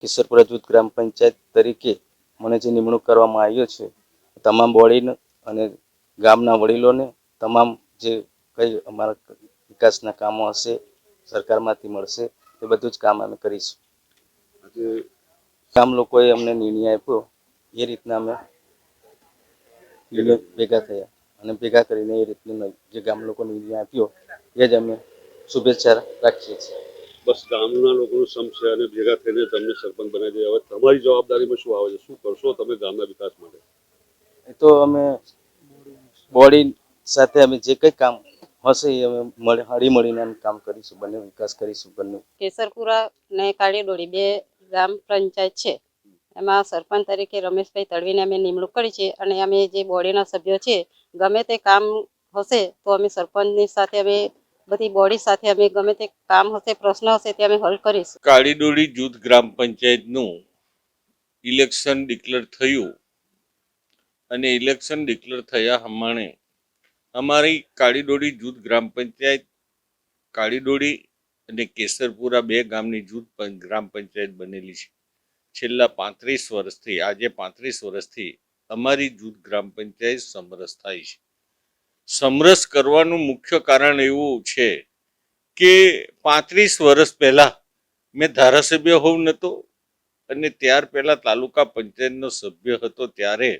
કિશોરપુરા જૂથ ગ્રામ પંચાયત તરીકે મને જે નિમણૂક કરવામાં આવ્યો છે, તમામ બોડીને અને ગામના વડીલોને તમામ જે કંઈ અમારા વિકાસના કામો હશે, સરકારમાંથી મળશે, એ બધું જ કામ અમે કરીશું. ગામ લોકોએ અમને નિર્ણય આપ્યો, એ રીતના અમે ભેગા થયા અને ભેગા કરીને એ રીતનું જે ગામ લોકો નિર્ણય આપ્યો, એ જ અમે શુભેચ્છા રાખીએ છીએ. બસ ગામના લોકોનું સમ છે અને ભેગા થઈને તમને સરપંચ બનાવી દે હવે તમારી જવાબદારીમાં શું આવે છે? શું કરશો તમે ગામના વિકાસ માટે? એ તો અમે બોડી સાથે અમે જે કંઈ કામ હશે એ અમે મળી હળી મળીને અમે કામ કરીશું બંને વિકાસ કરીશું બંને. કેસરપુરા ને કાળીડોળી બે ગ્રામ પંચાયત છે. એમાં સરપંચ તરીકે રમેશભાઈ તળવીને અમે નિમણૂક કરી છે અને અમે જે બોડીના સભ્યો છે ગમે તે કામ હશે તો અમે સરપંચની સાથે અમે બધી બોડી સાથે અમે ગમે તે કામ હશે, પ્રશ્ન હશે તે અમે હલ કરીશું. કાળીડોળી જૂથ ગ્રામ પંચાયતનું ઇલેક્શન ડિક્લેર થયું અને ઇલેક્શન ડિક્લેર થયા હમણાં અમારી કાળીડોળી જૂથ ગ્રામ પંચાયત, કાળીડોળી અને કેસરપુરા બે ગામની જૂથ ગ્રામ પંચાયત બનેલી છે. છેલ્લા પાંત્રીસ વર્ષથી, આજે પાંત્રીસ વર્ષથી અમારી જૂથ ગ્રામ પંચાયત સમરસ થાય છે. સમરસ કરવાનું મુખ્ય કારણ એવું છે કે પાંત્રીસ વર્ષ પહેલા મેં ધારાસભ્ય હોવ નહોતો અને ત્યાર પહેલા તાલુકા પંચાયતનો સભ્ય હતો ત્યારે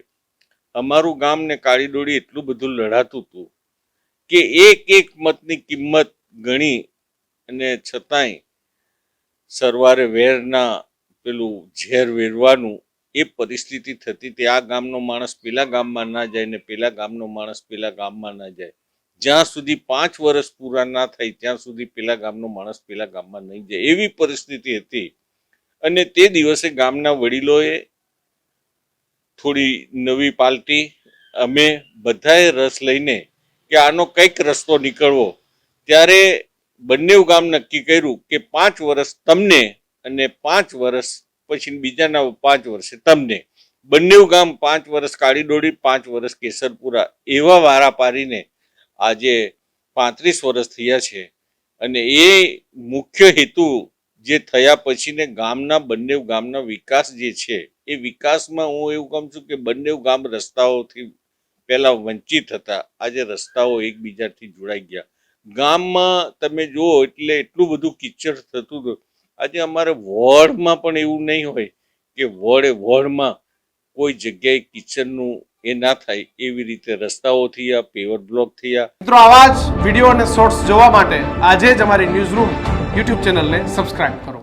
અમારું ગામ ને કાળીડોળી એટલું બધું લડાતું હતું કે એક એક મતની કિંમત ગણી અને છતાંય સરવારે વેરના પેલું ઝેર વેરવાનું એ પરિસ્થિતિ થતી તે આ ગામનો માણસ પેલા ગામમાં ના જાય ને પેલા ગામનો માણસ પેલા ગામમાં ના જાય. જ્યાં સુધી પાંચ વર્ષ પૂરા ના થાય, ત્યાં સુધી પેલા ગામનો માણસ પેલા ગામમાં નહીં જાય. એવી પરિસ્થિતિ હતી. અને તે દિવસે ગામના વડીલોએ થોડી નવી પાલટી, અમે બધાએ રસ લઈને કે આનો કંઈક રસ્તો નીકળવો. ત્યારે બંને ગામ નક્કી કર્યું કે પાંચ વર્ષ તમને અને પાંચ વર્ષ પછી બીજાના પાંચ વર્ષે. તમને બંને ગામ પાંચ વર્ષ કાળી દોડી પાંચ વર્ષ, કેસરપુરા એવા વારા પારીને આજે પાંત્રીસ વર્ષ થયા છે. અને એ મુખ્ય હેતુ જે થયા પછીને ગામના બંને ગામના વિકાસ જે છે, એ વિકાસમાં હું એવું કહું છું કે બંને ગામ રસ્તાઓથી પહેલાં વંચિત હતા. આજે રસ્તાઓ એકબીજાથી જોડાઈ ગયા. ગામમાં તમે જુઓ એટલે એટલું બધું કિચડ થતું હતું. આજે અમારે વોર્ડમાં પણ એવું નહીં હોય કે વોર્ડે વોર્ડમાં કોઈ જગ્યાએ કિચનનું એ ના થાય એવી રીતે રસ્તાઓ થયા પેવર બ્લોક થયા. મિત્રો, આવા જ વીડિયો અને શોર્ટ્સ જોવા માટે આજે જ અમારી ન્યૂઝ રૂમ યુટ્યુબ ચેનલને સબસ્ક્રાઇબ કરો.